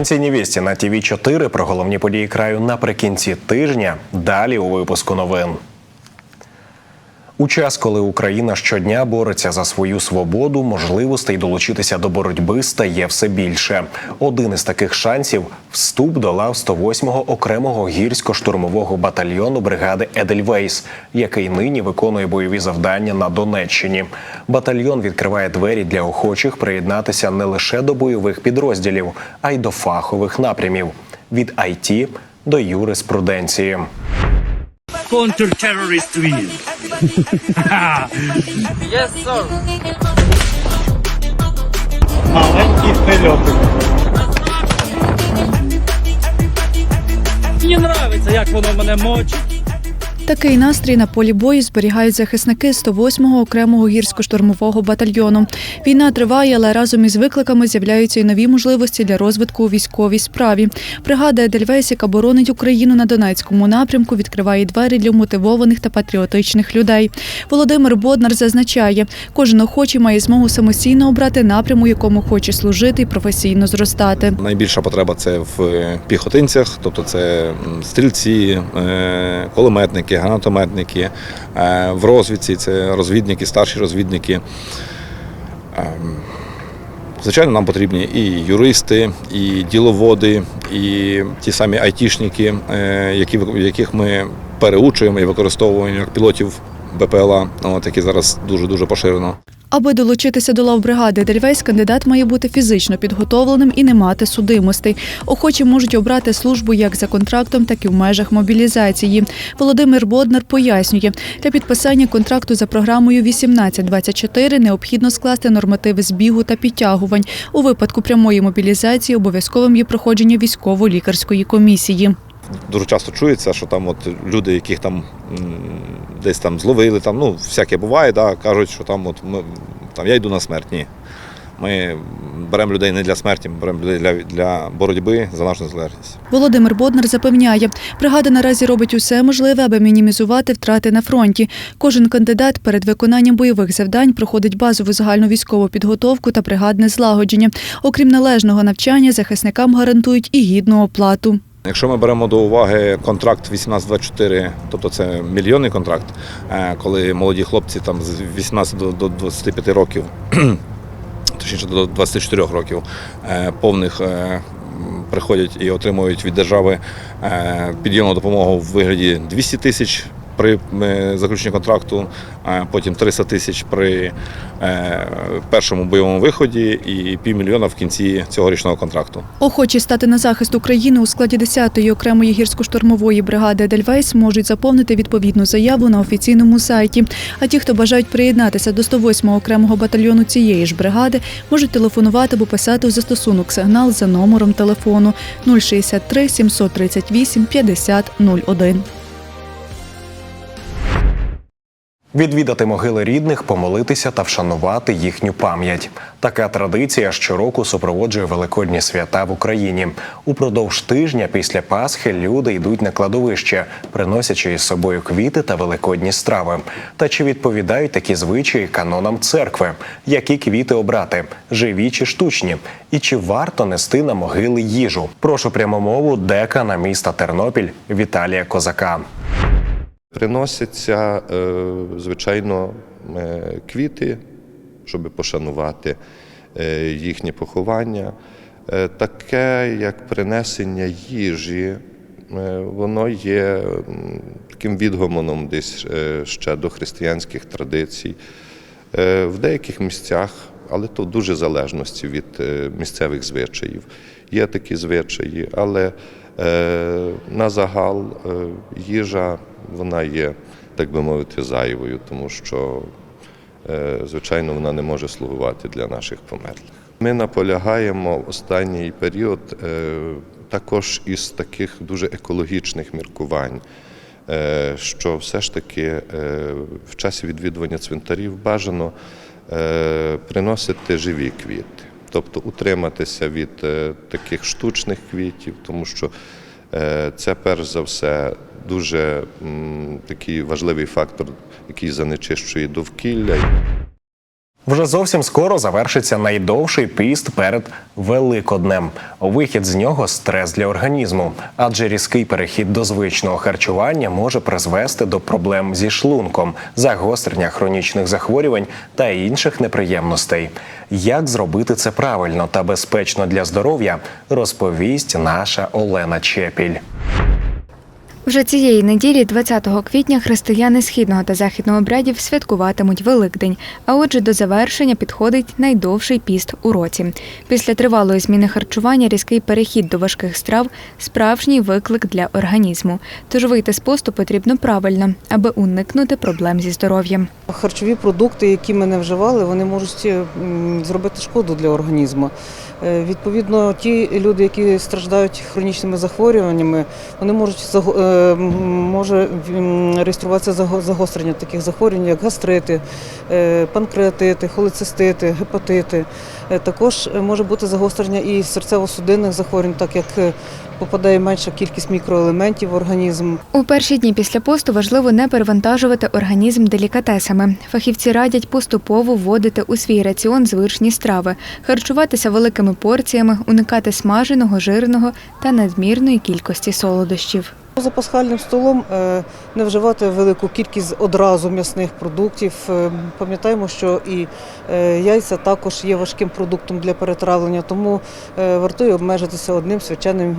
Провінційні вісті на ТВ 4 про головні події краю наприкінці тижня. Далі у випуску новин. У час, коли Україна щодня бореться за свою свободу, можливостей долучитися до боротьби стає все більше. Один із таких шансів вступ до лав 108-го окремого гірсько-штурмового батальйону бригади Едельвейс, який нині виконує бойові завдання на Донеччині. Батальйон відкриває двері для охочих приєднатися не лише до бойових підрозділів, а й до фахових напрямів від IT до юриспруденції. Counter-terrorist win. Yes, sir. Маленькі прильоти. Мені подобається, як воно мене мочить. Такий настрій на полі бою зберігають захисники 108-го окремого гірсько-штурмового батальйону. Війна триває, але разом із викликами з'являються й нові можливості для розвитку у військовій справі. Бригада Едельвейс, яка боронить Україну на Донецькому напрямку, відкриває двері для мотивованих та патріотичних людей. Володимир Боднар зазначає, кожен охочий має змогу самостійно обрати напрям, у якому хоче служити і професійно зростати. Найбільша потреба це в піхотинцях, тобто це стрільці, е, кулеметники, гранатометники, е, в розвідці це розвідники, старші розвідники. Ем, Звичайно, нам потрібні і юристи, і діловоди, і ті самі айтішники, е, які, яких ми переучуємо і використовуємо як пілотів БПЛА, от, які зараз дуже-дуже поширено. Аби долучитися до лав бригади Дельвейс, кандидат має бути фізично підготовленим і не мати судимостей. Охочі можуть обрати службу як за контрактом, так і в межах мобілізації. Володимир Боднар пояснює, для підписання контракту за програмою 1824 необхідно скласти нормативи збігу та підтягувань. У випадку прямої мобілізації обов'язковим є проходження військово-лікарської комісії. Дуже часто чується, що там от люди, яких там десь там зловили, там, ну, всяке буває, да, кажуть, що там, от ми, там я йду на смерть. Ні. Ми беремо людей не для смерті, ми беремо людей для, для боротьби за нашу незалежність. Володимир Боднар запевняє, бригада наразі робить усе можливе, аби мінімізувати втрати на фронті. Кожен кандидат перед виконанням бойових завдань проходить базову загальну військову підготовку та бригадне злагодження. Окрім належного навчання, захисникам гарантують і гідну оплату. Якщо ми беремо до уваги контракт 1824, тобто це мільйонний контракт, е, коли молоді хлопці там з 18 до- до 25 років, точніше до 24 років, е, повних е, приходять і отримують від держави підйомну допомогу в вигляді 200 тисяч. При е, заключенні контракту, е, потім 300 тисяч при е, першому бойовому виході і півмільйона в кінці цьогорічного контракту. Охочі стати на захист України у складі 10-ї окремої гірсько-штурмової бригади Дельвейс можуть заповнити відповідну заяву на офіційному сайті. А ті, хто бажають приєднатися до 108-го окремого батальйону цієї ж бригади, можуть телефонувати або писати у застосунок сигнал за номером телефону 063 738 50 01. Відвідати могили рідних, помолитися та вшанувати їхню пам'ять. Така традиція щороку супроводжує великодні свята в Україні. Упродовж тижня після Пасхи люди йдуть на кладовище, приносячи із собою квіти та великодні страви. Та чи відповідають такі звичаї канонам церкви? Які квіти обрати живі чи штучні? І чи варто нести на могили їжу? Прошу прямомову декана міста Тернопіль Віталія Козака. Приносяться, е, звичайно, е, квіти, щоб пошанувати е, їхнє поховання. Таке, як принесення їжі, воно є таким відгомоном десь ще до християнських традицій. В деяких місцях, але то дуже залежності від місцевих звичаїв. Є такі звичаї, але на загал е, їжа вона є, так би мовити, зайвою, тому що, е, звичайно, вона не може слугувати для наших померлих. Ми наполягаємо в останній період е, також із таких дуже екологічних міркувань е, що все ж таки е, в часі відвідування цвинтарів бажано е, приносити живі квіти, тобто утриматися від е, таких штучних квітів, тому що е, це перш за все дуже такий важливий фактор, який занечищує довкілля. Вже зовсім скоро завершиться найдовший піст перед Великоднем. Вихід з нього стрес для організму, адже різкий перехід до звичного харчування може призвести до проблем зі шлунком, загострення хронічних захворювань та інших неприємностей. Як зробити це правильно та безпечно для здоров'я, розповість наша Олена Чепіль. Вже цієї неділі, 20 квітня, християни східного та західного обрядів святкуватимуть Великдень. А отже, до завершення підходить найдовший піст у році. Після тривалої зміни харчування різкий перехід до важких страв справжній виклик для організму. Тож вийти з посту потрібно правильно, аби уникнути проблем зі здоров'ям. Харчові продукти, які ми не вживали, вони можуть зробити шкоду для організму. Е, Відповідно, ті люди, які страждають хронічними захворюваннями, вони можуть е, може реєструватися загострення таких захворювань, як гастрити, е, панкреатити, холецистити, гепатити. Е, Також е, може бути загострення і серцево-судинних захворювань, так як попадає менша кількість мікроелементів в організм. У перші дні після посту важливо не перевантажувати організм делікатесами. Фахівці радять поступово вводити у свій раціон звичні страви, харчуватися великими порціями, уникати смаженого, жирного та надмірної кількості солодощів. За пасхальним столом е, не вживати велику кількість одразу м'ясних продуктів. Е, Пам'ятаємо, що і е, яйця також є важким продуктом для перетравлення, тому вартує обмежитися одним свяченим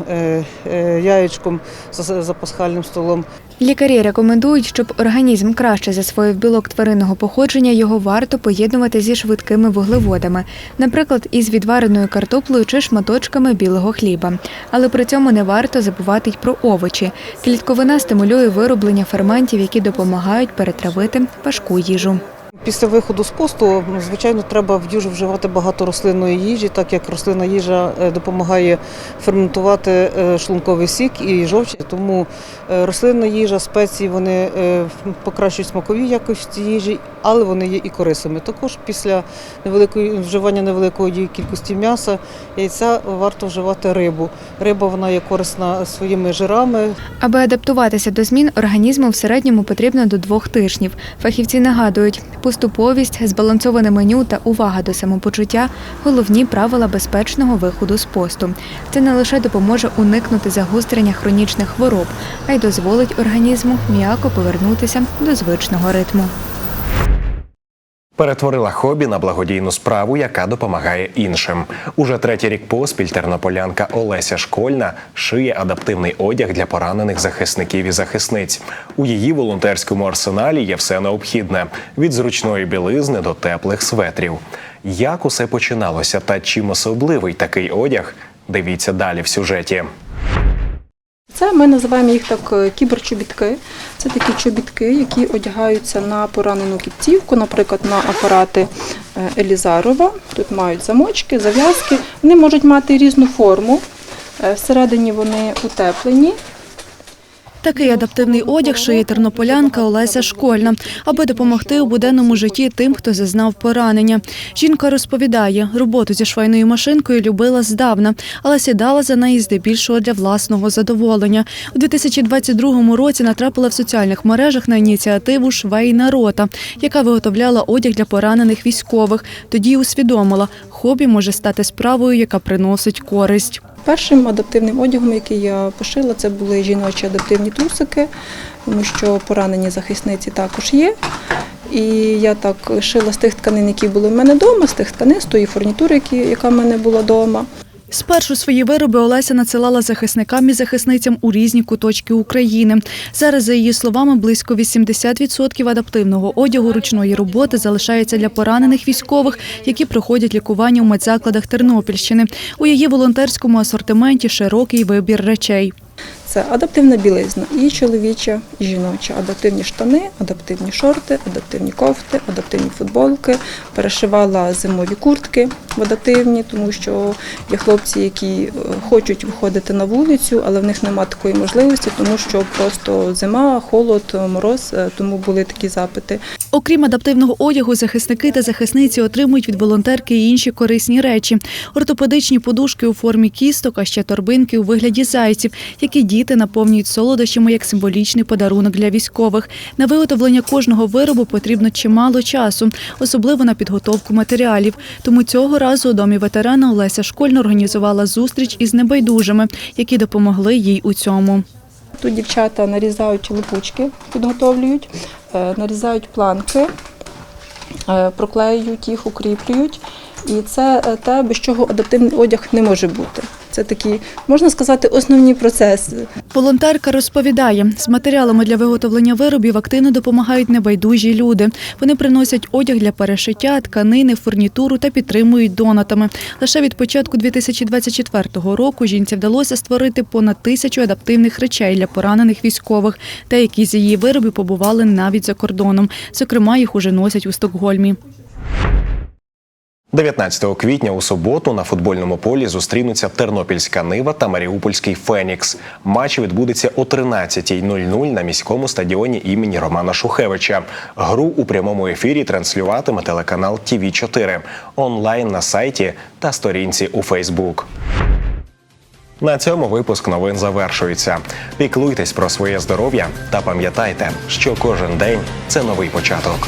яєчком за пасхальним столом. Лікарі рекомендують, щоб організм краще засвоїв білок тваринного походження, його варто поєднувати зі швидкими вуглеводами, наприклад, із відвареною картоплею чи шматочками білого хліба. Але при цьому не варто забувати й про овочі. Клітковина стимулює вироблення ферментів, які допомагають перетравити важку їжу. Після виходу з посту, звичайно, треба в їжу вживати багато рослинної їжі, так як рослинна їжа е, допомагає ферментувати е, шлунковий сік і жовч. Тому е, рослинна їжа, спеції вони покращують смакові якості їжі, але вони є і корисними. Також після невеликої вживання невеликої кількості м'яса, яйця варто вживати рибу. Риба вона є корисна своїми жирами, Аби адаптуватися до змін, організму в середньому потрібно до двох тижнів. Фахівці нагадують, поступовість, збалансоване меню та увага до самопочуття головні правила безпечного виходу з посту. Це не лише допоможе уникнути загострення хронічних хвороб, а й дозволить організму м'яко повернутися до звичного ритму. Перетворила хобі на благодійну справу, яка допомагає іншим. Уже третій рік поспіль тернополянка Олеся Школьна шиє адаптивний одяг для поранених захисників і захисниць. У її волонтерському арсеналі є все необхідне від зручної білизни до теплих светрів. Як усе починалося та чим особливий такий одяг? Дивіться далі в сюжеті. Це ми називаємо їх так е, кіберчобітки. Це такі чобітки, які одягаються на поранену кінцівку, наприклад, на апарати е, Елізарова. Тут мають замочки, зав'язки. Вони можуть мати різну форму. Е, Всередині вони утеплені. Такий адаптивний одяг шиє тернополянка Олеся Школьна, аби допомогти у буденному житті тим, хто зазнав поранення. Жінка розповідає, роботу зі швейною машинкою любила здавна, але сідала за неї здебільшого для власного задоволення. У 2022 році натрапила в соціальних мережах на ініціативу Швейна рота, яка виготовляла одяг для поранених військових. Тоді усвідомила, хобі може стати справою, яка приносить користь. Першим адаптивним одягом, який я пошила, це були жіночі адаптивні трусики, тому що поранені захисниці також є. І я так шила з тих тканин, які були в мене вдома, з тих тканин, з тої фурнітури, яка в мене була вдома. Спершу свої вироби Олеся надсилала захисникам і захисницям у різні куточки України. Зараз, за її словами, близько 80% адаптивного одягу ручної роботи залишається для поранених військових, які проходять лікування у медзакладах Тернопільщини. У її волонтерському асортименті широкий вибір речей. Це адаптивна білизна, і чоловіча, і жіноча. Адаптивні штани, адаптивні шорти, адаптивні кофти, адаптивні футболки. Перешивала зимові куртки в адаптивні, тому що є хлопці, які е, хочуть виходити на вулицю, але в них немає такої можливості, тому що просто зима, холод, мороз, е, тому були такі запити. Окрім адаптивного одягу, захисники та захисниці отримують від волонтерки і інші корисні речі: ортопедичні подушки у формі кісток, а ще торбинки у вигляді зайців, які діти наповнюють солодощами як символічний подарунок для військових. На виготовлення кожного виробу потрібно чимало часу, особливо на підготовку матеріалів. Тому цього разу у домі ветерана Олеся Школьна організувала зустріч із небайдужими, які допомогли їй у цьому. Тут дівчата нарізають липучки, підготовлюють, е, нарізають планки, е, проклеюють їх, укріплюють. І це е, те, без чого адаптивний одяг не може бути. Це такі, можна сказати, основні процеси. Волонтерка розповідає, з матеріалами для виготовлення виробів активно допомагають небайдужі люди. Вони приносять одяг для перешиття, тканини, фурнітуру та підтримують донатами. Лише від початку 2024 року жінці вдалося створити понад тисячу адаптивних речей для поранених військових. Деякі з її виробів побували навіть за кордоном. Зокрема, їх уже носять у Стокгольмі. 19 квітня у суботу на футбольному полі зустрінуться Тернопільська Нива та Маріупольський Фенікс. Матч відбудеться о 13.00 на міському стадіоні імені Романа Шухевича. Гру у прямому ефірі транслюватиме телеканал ТВ 4 онлайн на сайті та сторінці у Фейсбук. На цьому випуск новин завершується. Піклуйтесь про своє здоров'я та пам'ятайте, що кожен день це новий початок.